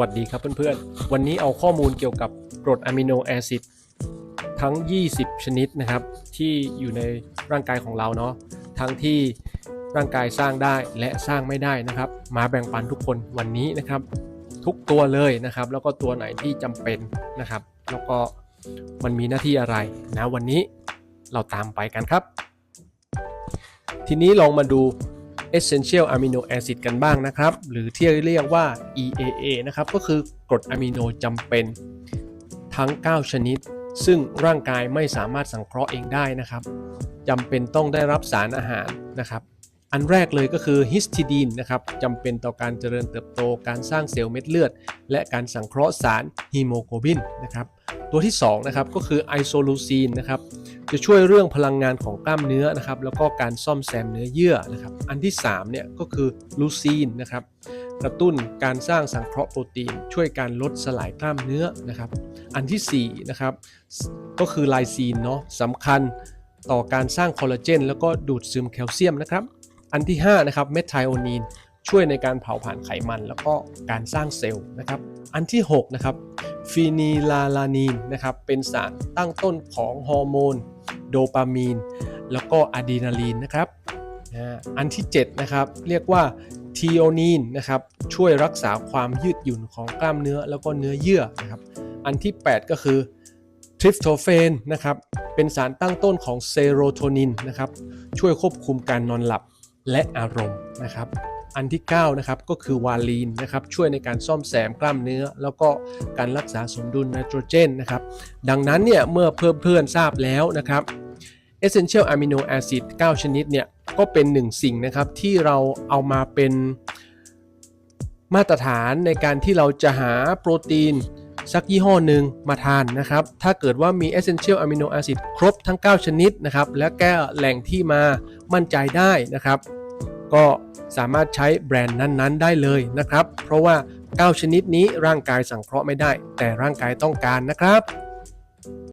วัสดีครับเพื่อนๆ วันนี้เอาข้อมูลเกี่ยวกับกรดอะมิโนแอซิดทั้ง 20 ชนิดนะครับ ที่อยู่ในร่างกายของเราเนาะทั้งที่ร่างกายสร้างได้และสร้างไม่ได้นะครับ มาแบ่งปันทุกคนวันนี้นะครับ ทุกตัวเลยนะครับ แล้วก็ตัวไหนที่จำเป็นนะครับ แล้วก็มันมีหน้าที่อะไรนะวันนี้เราตามไปกันครับ ทีนี้ลองมาดู Essential Amino Acid กันบ้างนะครับ หรือที่เรียกว่า EAA นะครับ ก็คือกรดอะมิโนจำเป็นทั้ง 9 ชนิด ซึ่งร่างกายไม่สามารถสังเคราะห์เองได้นะครับจำเป็นต้องได้รับสารอาหารนะครับ อันแรกเลยก็คือฮิสทิดีนนะครับจำเป็นต่อการเจริญเติบโตการสร้างเซลล์เม็ดเลือด และการสังเคราะห์สารฮีโมโกลบินนะครับตัวที่2นะครับก็คือไอโซลูซีนนะครับจะช่วยเรื่องพลังงานของกล้ามเนื้อนะครับแล้วก็การซ่อมแซมเนื้อเยื่อนะครับอันที่3เนี่ยก็คือลูซีนนะครับกระตุ้นการสร้างสังเคราะห์โปรตีน ช่วยการลดสลายกล้ามเนื้อนะครับอันที่4นะครับก็คือไลซีนเนาะสำคัญต่อการสร้างคอลลาเจนแล้วก็ดูดซึมแคลเซียมนะครับ อันที่5นะครับเมทไทโอนีนช่วยในการเผาผลาญไขมัน แล้วก็การสร้างเซลล์นะครับ อันที่6นะครับฟีนิลาลานีนนะครับเป็นสารตั้งต้นของฮอร์โมนโดปามีน แล้วก็อะดรีนาลีนนะครับอันที่7นะครับเรียกว่าทีโอนีนนะครับช่วยรักษาความยืดหยุ่นของกล้ามเนื้อแล้วก็เนื้อเยื่อนะครับอันที่ 8 ก็คือทริปโตเฟนนะครับเป็นสารตั้งต้นของเซโรโทนินนะครับช่วยควบคุมการนอนหลับ และอารมณ์นะครับ อันที่9นะครับก็คือวาลีนนะครับช่วยในการซ่อมแซมกล้ามเนื้อ แล้วก็การรักษาสมดุลไนโตรเจนนะครับ ดังนั้นเนี่ยเมื่อเพื่อนเพื่อนทราบแล้วนะครับ Essential Amino Acid 9 ชนิดเนี่ยก็เป็นหนึ่งสิ่งนะครับที่เราเอามาเป็นมาตรฐานในการที่เราจะหาโปรตีนสักยี่ห้อหนึ่งมาทานนะครับ ถ้าเกิดว่ามี Essential Amino Acid ครบทั้ง 9 ชนิดนะครับ และแก้แหล่งที่มามั่นใจได้นะครับ ก็สามารถใช้แบรนด์นั้นๆ ได้เลยนะครับ เพราะว่า 9 ชนิดนี้ร่างกายสังเคราะห์ไม่ได้ แต่ร่างกายต้องการนะครับ